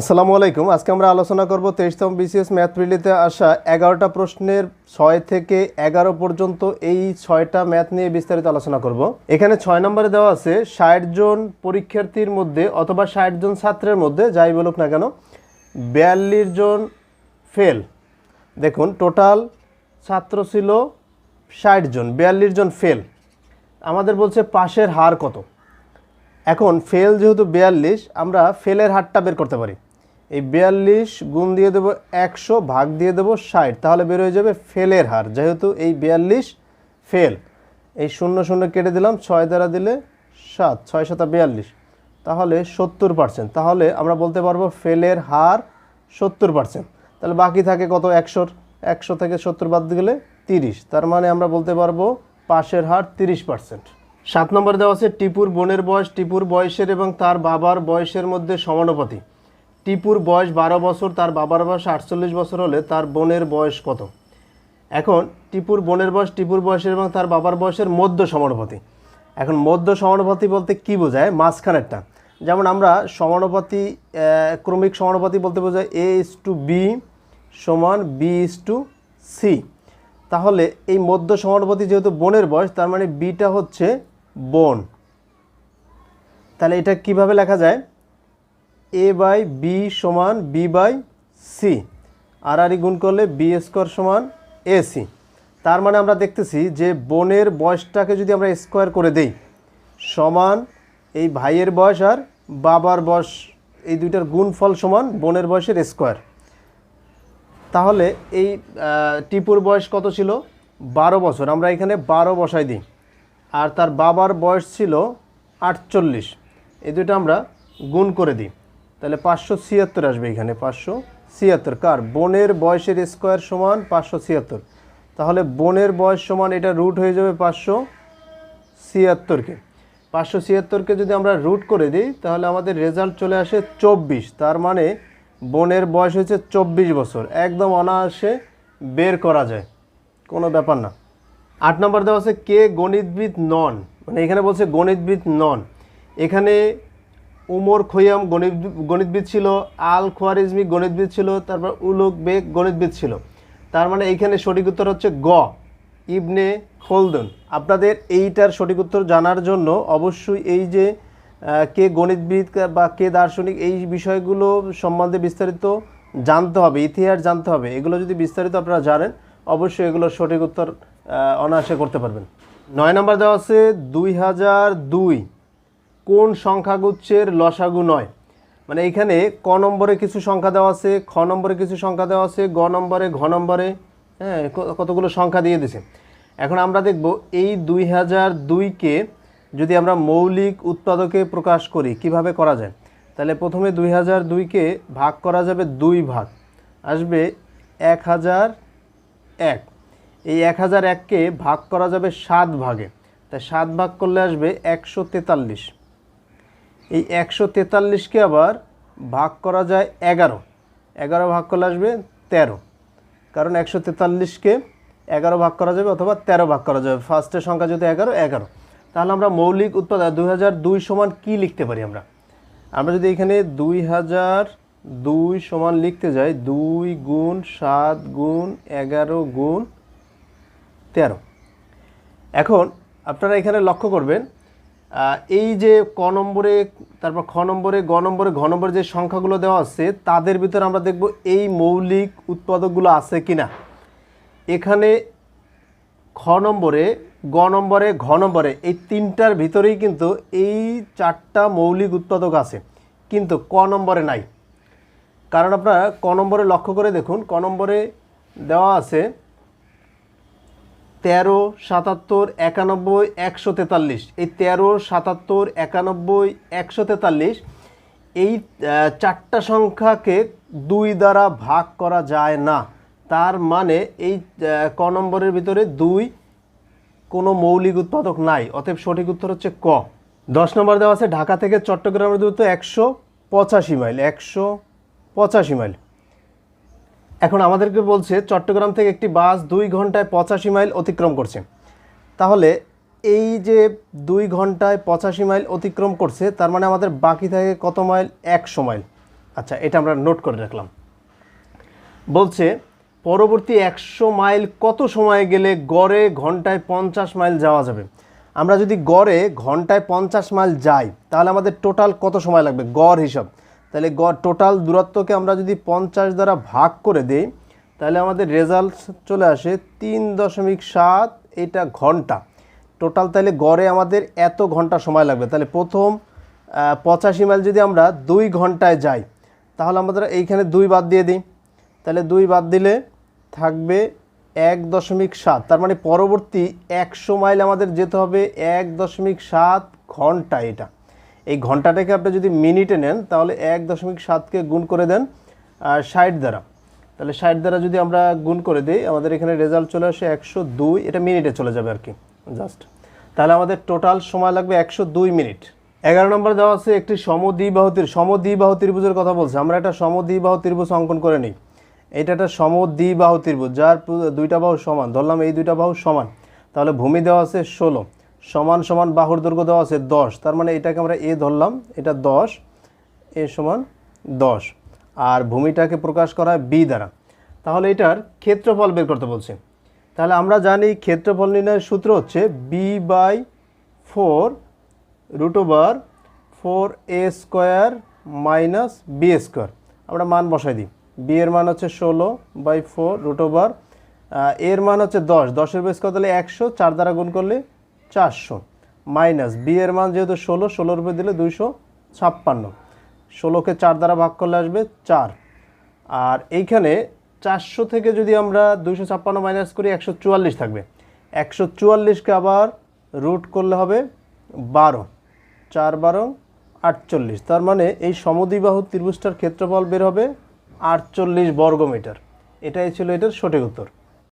আসসালামু আলাইকুম। আজকে আমরা আলোচনা করব তেইশতম বিসিএস ম্যাথ প্রিলিতে আসা এগারোটা প্রশ্নের ছয় থেকে এগারো পর্যন্ত এই ছয়টা ম্যাথ নিয়ে বিস্তারিত আলোচনা করব। এখানে ছয় নম্বরে দেওয়া আছে, ষাট জন পরীক্ষার্থীর মধ্যে অথবা ষাট জন ছাত্রের মধ্যে, যাই বলুক না কেন, বিয়াল্লিশ জন ফেল দেখুন টোটাল ছাত্র ছিল ষাট জন, বিয়াল্লিশ জন ফেল আমাদের বলছে পাশের হার কত। এখন ফেল যেহেতু বিয়াল্লিশ, আমরা ফেলের হারটা বের করতে পারি। এই বিয়াল্লিশ গুণ দিয়ে দেবো একশো, ভাগ দিয়ে দেবো ষাট। তাহলে বের হয়ে যাবে ফেলের হার। যেহেতু এই বিয়াল্লিশ ফেল, এই শূন্য শূন্য কেটে দিলাম, ছয় দ্বারা দিলে সাত, ছয় সাতা বিয়াল্লিশ। তাহলে সত্তর পার্সেন্ট তাহলে আমরা বলতে পারব ফেলের হার সত্তর পার্সেন্ট তাহলে বাকি থাকে কত? একশোর, একশো থেকে সত্তর বাদ গেলে তিরিশ। তার মানে আমরা বলতে পারব পাশের হার তিরিশ পার্সেন্ট সাত নম্বর দেওয়া আছে, টিপুর বোনের বয়স, টিপুর বয়সের এবং তার বাবার বয়সের মধ্যে সমানুপাতি। টিপুর বয়স বারো বছর, তার বাবার বয়স আটচল্লিশ বছর হলে তার বোনের বয়স কত? এখন টিপুর বোনের বয়স, টিপুর বয়সের এবং তার বাবার বয়সের মধ্য সমানুপাতি। এখন মধ্য সমানুপাতি বলতে কি বোঝায়? মাঝখানেরটা। যেমন আমরা সমানুপাতি ক্রমিক সমানুপাতি বলতে বোঝায় এ ইস টু বি সমান বি ইস টু সি তাহলে এই মধ্য সমানুপাতি যেহেতু বোনের বয়স, তার মানে বিটা হচ্ছে বোন। তাহলে এটা কীভাবে লেখা যায়? এ বাই বি সমান বি বাই সি আর আর গুণ করলে বি স্কোয়ার সমান এ সি তার মানে আমরা দেখতেছি যে বোনের বয়সটাকে যদি আমরা স্কোয়ার করে দেই, সমান এই ভাইয়ের বয়স আর বাবার বয়স, এই দুইটার গুণফল সমান বোনের বয়সের স্কোয়ার তাহলে এই টিপুর বয়স কত ছিল? বারো বছর। আমরা এখানে বারো বসাই দিই। আর তার বাবার বয়স ছিল আটচল্লিশ। এই দুটো আমরা গুণ করে দিই। তাহলে পাঁচশো ছিয়াত্তর আসবে এখানে, পাঁচশো ছিয়াত্তর। কার? বোনের বয়সের স্কোয়ার সমান পাঁচশো ছিয়াত্তর। তাহলে বোনের বয়স সমান এটা রুট হয়ে যাবে পাঁচশো ছিয়াত্তরকে। পাঁচশো ছিয়াত্তরকে যদি আমরা রুট করে দিই, তাহলে আমাদের রেজাল্ট চলে আসে চব্বিশ। তার মানে বোনের বয়স হয়েছে চব্বিশ বছর। একদম অনায়াসে বের করা যায়। কোনো ব্যাপার না। আট নম্বর দেওয়া আছে কে গণিতবিদ নন? মানে এখানে বলছে গণিতবিদ নন। এখানে উমর খৈয়াম গণিত গণিতবিদ ছিল, আল খোয়ারিজমি গণিতবিদ ছিল, তারপর উলুক বেগ গণিতবিদ ছিল। তার মানে এইখানে সঠিক উত্তর হচ্ছে গ, ইবনে খোলদন। আপনাদের এইটার সঠিক উত্তর জানার জন্য অবশ্যই এই যে কে গণিতবিদ বা কে দার্শনিক এই বিষয়গুলো সম্বন্ধে বিস্তারিত জানতে হবে, ইতিহাস জানতে হবে। এগুলো যদি বিস্তারিত আপনারা জানেন, অবশ্যই এগুলোর সঠিক উত্তর অনায়াসে করতে পারবেন। নয় নম্বর দেওয়া আছে, দুই হাজার দুই। কোন সংখ্যাগুচ্ছের লসাগু নয়। মানে এখানে ক নম্বরে কিছু সংখ্যা দেওয়া আছে, খ নম্বরে কিছু সংখ্যা দেওয়া আছে, গ নম্বরে, ঘ নম্বরে হ্যাঁ কতগুলো সংখ্যা দিয়ে দিছে। এখন আমরা দেখব এই দুই হাজার দুইকে যদি আমরা মৌলিক উৎপাদকে প্রকাশ করি, কীভাবে করা যায়? তাহলে প্রথমে দুই হাজার দুইকে ভাগ করা যাবে দুই ভাগ। আসবে এক হাজার এক। এই এক হাজার এককে ভাগ করা যাবে সাত ভাগে। তাই সাত ভাগ করলে আসবে একশো তেতাল্লিশ। এই একশো তেতাল্লিশকে আবার ভাগ করা যায় এগারো। এগারো ভাগ করলে আসবে তেরো। কারণ একশো তেতাল্লিশকে এগারো ভাগ করা যাবে অথবা তেরো ভাগ করা যাবে। ফার্স্টের সংখ্যা যদি এগারো এগারো। তাহলে আমরা মৌলিক উৎপাদন দুই হাজার দুই সমান কী লিখতে পারি আমরা? আমরা যদি এখানে দুই হাজার দুই সমান লিখতে যাই, দুই গুণ সাত গুণ এগারো গুণ তেরো। এখন আপনারা এখানে লক্ষ্য করবেন এই যে ক নম্বরে, তারপর খ নম্বরে, গ নম্বরে, ঘ নম্বরে যে সংখ্যাগুলো দেওয়া আছে, তাদের ভিতরে আমরা দেখব এই মৌলিক উৎপাদকগুলো আছে কি না এখানে খ নম্বরে, গ নম্বরে, ঘ নম্বরে, এই তিনটার ভিতরেই কিন্তু এই চারটা মৌলিক উৎপাদক আছে। কিন্তু ক নম্বরে নাই। কারণ আপনারা ক নম্বরে লক্ষ্য করে দেখুন, ক নম্বরে দেওয়া আছে তেরো, সাতাত্তর, একানব্বই, একশো তেতাল্লিশ। এই তেরো, সাতাত্তর, একানব্বই, একশো তেতাল্লিশ, এই চারটা সংখ্যাকে দুই দ্বারা ভাগ করা যায় না। তার মানে এই ক নম্বরের ভিতরে দুই কোনো মৌলিক উৎপাদক নাই, অতএব সঠিক উত্তর হচ্ছে ক। দশ নম্বর দেওয়া আছে, ঢাকা থেকে চট্টগ্রামের দূরত্ব একশো পঁচাশি মাইল, একশো পঁচাশি মাইল। এখন আমাদেরকে বলছে চট্টগ্রাম থেকে একটি বাস দুই ঘন্টায় পঁচাশি মাইল অতিক্রম করছে। তাহলে এই যে দুই ঘন্টায় পঁচাশি মাইল অতিক্রম করছে, তার মানে আমাদের বাকি থাকে কত মাইল? একশো মাইল। আচ্ছা এটা আমরা নোট করে রাখলাম। বলছে, পরবর্তী একশো মাইল কত সময় গেলে গড়ে ঘন্টায় পঞ্চাশ মাইল যাওয়া যাবে? আমরা যদি গড়ে ঘন্টায় পঞ্চাশ মাইল যাই, তাহলে আমাদের টোটাল কত সময় লাগবে? গড় হিসাব। তাহলে গড় টোটাল দূরত্বকে আমরা যদি পঞ্চাশ দ্বারা ভাগ করে দিই, তাহলে আমাদের রেজাল্ট চলে আসে তিন দশমিক সাত, এটা ঘণ্টা। টোটাল তাহলে গড়ে আমাদের এত ঘণ্টা সময় লাগবে। তাহলে প্রথম পঁচাশি মাইল যদি আমরা দুই ঘন্টায় যাই, তাহলে আমাদের এইখানে দুই বাদ দিয়ে দিই। তাহলে দুই বাদ দিলে থাকবে এক দশমিক সাত। তার মানে পরবর্তী একশো মাইল আমাদের যেতে হবে এক দশমিক সাত ঘণ্টা এটা। এই ঘন্টাটাকে আপনি যদি মিনিটে নেন, তাহলে এক দশমিক সাতকে গুণ করে দেন ষাট দ্বারা। তাহলে ষাট দ্বারা যদি আমরা গুণ করে দিই, আমাদের এখানে রেজাল্ট চলে আসে একশো দুই, এটা মিনিটে চলে যাবে আর কি, জাস্ট। তাহলে আমাদের টোটাল সময় লাগবে একশো দুই মিনিট। এগারো নম্বর দেওয়া আছে একটি সমদ্বিবাহু সমদ্বিবাহু ত্রিভুজের কথা বলছে। আমরা একটা সমদ্বিবাহু ত্রিভুজ অঙ্কন করে নিই। এটা একটা সমদ্বিবাহু ত্রিভুজ যার দুইটা বাহু সমান, ধরলাম এই দুইটা বাহু সমান। তাহলে ভূমি দেওয়া আছে ষোলো। সমান সমান বাহুর দৈর্ঘ্য দেওয়া আছে দশ। তার মানে এটাকে আমরা এ ধরলাম, এটা দশ, এ সমান দশ। আর ভূমিটাকে প্রকাশ করা বি দ্বারা। তাহলে এটার ক্ষেত্রফল বের করতে বলছে। তাহলে আমরা জানি ক্ষেত্রফল নির্ণয়ের সূত্র হচ্ছে B by four root over four A square minus B square আমরা মান বসাই দিই। বি এর মান হচ্ছে ষোলো বাই ফোর রুট ওভার এর মান হচ্ছে দশ। দশের বেস কত তাহলে একশো? চার দ্বারা গুণ করলে চারশো। মাইনাস বি এর মান যেহেতু ষোলো, ষোলোর উপরে দিলে দুইশো ছাপ্পান্ন। ষোলোকে চার দ্বারা ভাগ করলে আসবে চার। আর এইখানে চারশো থেকে যদি আমরা দুইশো ছাপ্পান্ন মাইনাস করি, একশো চুয়াল্লিশ থাকবে। একশো চুয়াল্লিশকে আবার রুট করলে হবে বারো। চার বারো, আটচল্লিশ। তার মানে এই সমদ্বিবাহু ত্রিভুজটার ক্ষেত্রফল বের হবে আটচল্লিশ বর্গমিটার। এটাই ছিল এটার সঠিক উত্তর।